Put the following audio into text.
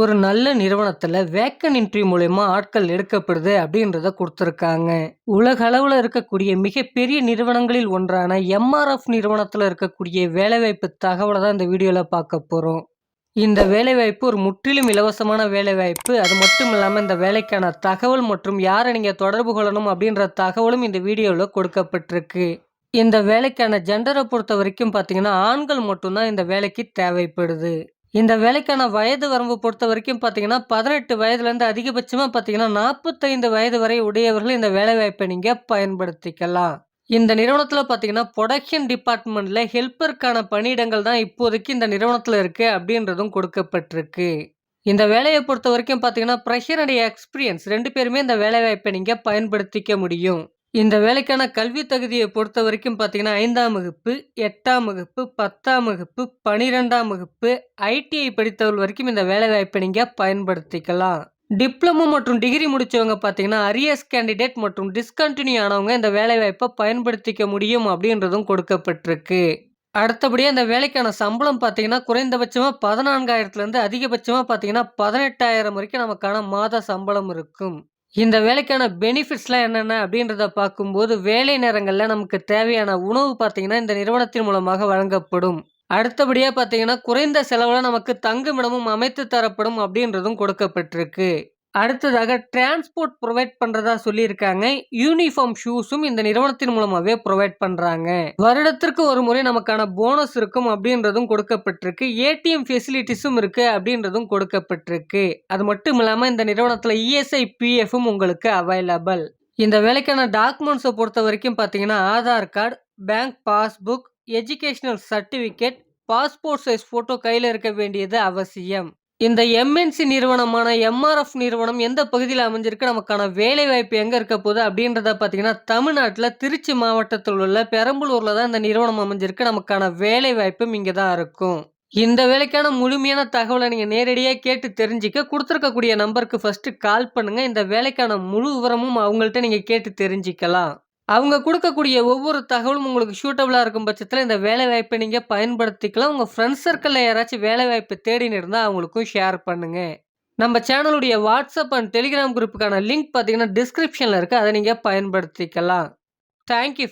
ஒரு நல்ல நிறுவனத்தில் வேக்கன் இன்ட்ரி மூலயமா ஆட்கள் எடுக்கப்படுது அப்படின்றத கொடுத்துருக்காங்க உலக அளவில் இருக்கக்கூடிய மிகப்பெரிய நிறுவனங்களில் ஒன்றான எம்.ஆர்.எஃப் நிறுவனத்தில் இருக்கக்கூடிய வேலைவாய்ப்பு தகவலை தான் இந்த வீடியோவில் பார்க்க போகிறோம் இந்த வேலைவாய்ப்பு ஒரு முற்றிலும் இலவசமான வேலைவாய்ப்பு. அது மட்டும் இல்லாமல் இந்த வேலைக்கான தகவல் மற்றும் யாரை நீங்கள் தொடர்பு கொள்ளணும் அப்படின்ற தகவலும் இந்த வீடியோவில் கொடுக்கப்பட்டிருக்கு. இந்த வேலைக்கான ஜென்டரை பொறுத்த வரைக்கும் பார்த்தீங்கன்னா, ஆண்கள் மட்டும்தான் இந்த வேலைக்கு தேவைப்படுது. இந்த வேலைக்கான வயது வரம்பு பொறுத்த வரைக்கும் பார்த்தீங்கன்னா, 18 வயதுலேருந்து அதிகபட்சமாக பார்த்தீங்கன்னா, 45 வயது வரை உடையவர்கள் இந்த வேலைவாய்ப்பை நீங்கள் பயன்படுத்திக்கலாம். இந்த நிறுவனத்தில் பார்த்தீங்கன்னா, ப்ரொடக்ஷன் டிபார்ட்மெண்ட்டில் ஹெல்ப்பருக்கான பணியிடங்கள் தான் இப்போதைக்கு இந்த நிறுவனத்தில் இருக்குது அப்படின்றதும் கொடுக்கப்பட்டிருக்கு. இந்த வேலையை பொறுத்த வரைக்கும் பார்த்தீங்கன்னா, ப்ரெஷர் அண்ட் எக்ஸ்பீரியன்ஸ் ரெண்டு பேருமே இந்த வேலைவாய்ப்பை நீங்கள் பயன்படுத்திக்க முடியும். இந்த வேலைக்கான கல்வி தகுதியை பொறுத்த வரைக்கும் பார்த்தீங்கன்னா, ஐந்தாம் வகுப்பு, எட்டாம் வகுப்பு, 10ஆம் வகுப்பு, 12ஆம் வகுப்பு, ஐடிஐ படித்தவர்கள் வரைக்கும் இந்த வேலைவாய்ப்பை நீங்கள் பயன்படுத்திக்கலாம். டிப்ளமோ மற்றும் டிகிரி முடித்தவங்க பார்த்தீங்கன்னா, அரியர்ஸ் கேண்டிடேட் மற்றும் டிஸ்கண்டினியூ ஆனவங்க இந்த வேலைவாய்ப்பை பயன்படுத்திக்க முடியும் அப்படின்றதும் கொடுக்கப்பட்டிருக்கு. அடுத்தபடியாக இந்த வேலைக்கான சம்பளம் பார்த்தீங்கன்னா, குறைந்தபட்சமாக பதினான்காயிரத்துலேருந்து அதிகபட்சமாக பார்த்தீங்கன்னா, 18,000 வரைக்கும் நமக்கான மாத சம்பளம் இருக்கும். இந்த வேலைக்கான பெனிஃபிட்ஸ்லாம் என்னென்ன அப்படின்றத பார்க்கும்போது, வேலை நேரங்களில் நமக்கு தேவையான உணவு பார்த்தீங்கன்னா, இந்த நிறுவனத்தின் மூலமாக வழங்கப்படும். அடுத்தபடியாக பார்த்தீங்கன்னா, குறைந்த செலவில் நமக்கு தங்குமிடமும் அமைத்து தரப்படும் அப்படின்றதும் கொடுக்கப்பட்டிருக்கு. அடுத்ததாக டிரான்ஸ்போர்ட் ப்ரொவைட் பண்ணுறதா சொல்லியிருக்காங்க. யூனிஃபார்ம் ஷூஸும் இந்த நிறுவனத்தின் மூலமாகவே ப்ரொவைட் பண்ணுறாங்க வருடத்திற்கு ஒரு முறை நமக்கான போனஸ் இருக்கும் அப்படின்றதும் கொடுக்கப்பட்டிருக்கு. ஏடிஎம் ஃபெசிலிட்டிஸும் இருக்கு அப்படின்றதும் கொடுக்கப்பட்டிருக்கு. அது மட்டும் இல்லாமல் இந்த நிறுவனத்தில் இஎஸ்ஐ, பிஎஃப்பும் உங்களுக்கு அவைலபிள். இந்த வேலைக்கான டாக்குமெண்ட்ஸை பொறுத்த வரைக்கும் பார்த்தீங்கன்னா, Aadhaar card, bank passbook, educational certificate, passport size photo கையில் இருக்க வேண்டியது அவசியம். இந்த எம்.என்.சி நிறுவனமான எம்.ஆர்.எஃப் நிறுவனம் எந்த பகுதியில் அமைஞ்சிருக்கு, நமக்கான வேலைவாய்ப்பு எங்கே இருக்க போகுது அப்படின்றத பார்த்தீங்கன்னா, தமிழ்நாட்டில் திருச்சி மாவட்டத்தில் உள்ள பெரம்பலூரில் தான் இந்த நிறுவனம் அமைஞ்சிருக்கு. நமக்கான வேலைவாய்ப்பும் இங்கே தான் இருக்கும். இந்த வேலைக்கான முழுமையான தகவலை நீங்கள் நேரடியாக கேட்டு தெரிஞ்சுக்க கொடுத்துருக்கக்கூடிய நம்பருக்கு ஃபர்ஸ்ட்டு கால் பண்ணுங்கள் இந்த வேலைக்கான முழு விவரமும் அவங்கள்ட்ட நீங்கள் கேட்டு தெரிஞ்சுக்கலாம். அவங்க கொடுக்கக்கூடிய ஒவ்வொரு தகவலும் உங்களுக்கு ஷூட்டபுளாக இருக்கும் பட்சத்தில் இந்த வேலைவாய்ப்பை நீங்கள் பயன்படுத்திக்கலாம். உங்கள் ஃப்ரெண்ட்ஸ் சர்க்கிளில் யாராச்சும் வேலைவாய்ப்பு தேடின்னு இருந்தால் அவங்களுக்கும் ஷேர் பண்ணுங்கள் நம்ம சேனலுடைய வாட்ஸ்அப் அண்ட் டெலிகிராம் குரூப்புக்கான லிங்க் பார்த்தீங்கன்னா, டிஸ்கிரிப்ஷனில் இருக்குது அதை நீங்கள் பயன்படுத்திக்கலாம். Thank you